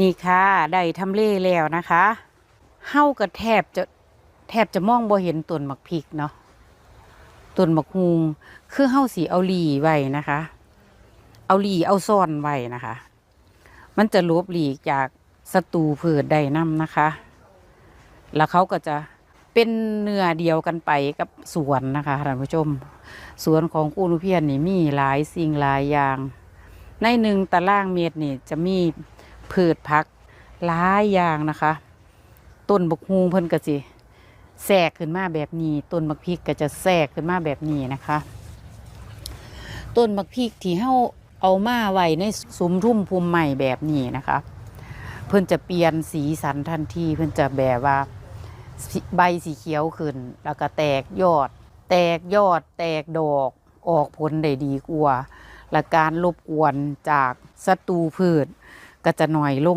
นี่ค่ะได้ทำเลแล้วนะคะเฮาก็แทบจะแทบจะมองบ่เห็นต้นมักพริกเนาะต้นมักฮูงคือเฮาสิเอาลีไว้นะคะ เอาลีเอาซ่อนไว้นะคะ มันจะลบหลีกจากศัตรูพืชได้นํนะคะ แล้วเขาก็จะเป็นเนื้อเดียวกันไปกับสวนนะคะท่านผู้ชม สวนของกูนุเพียนนี่มีหลายสิ่งหลายอย่าง ในหนึ่งตารางเมตรนี่จะมี พืชพักหลายอย่างนะคะ ต้นบกฮูงเพิ่นก็สิแทรกขึ้นมาแบบนี้ ต้นบักพริกก็จะแทรกขึ้นมาแบบนี้นะคะ ต้นบักพริกที่เฮาเอามาไว้ในซุ้มทุ่มภูมิใหม่แบบนี้นะคะ เพิ่นจะเปลี่ยนสีสันทันที เพิ่นจะแบบว่าใบสีเขียวขึ้น แล้วก็แตกยอด แตกยอด แตกดอกออกผลได้ดีกว่าและการรบกวนจากศัตรูพืช ก็จะหน่อยลง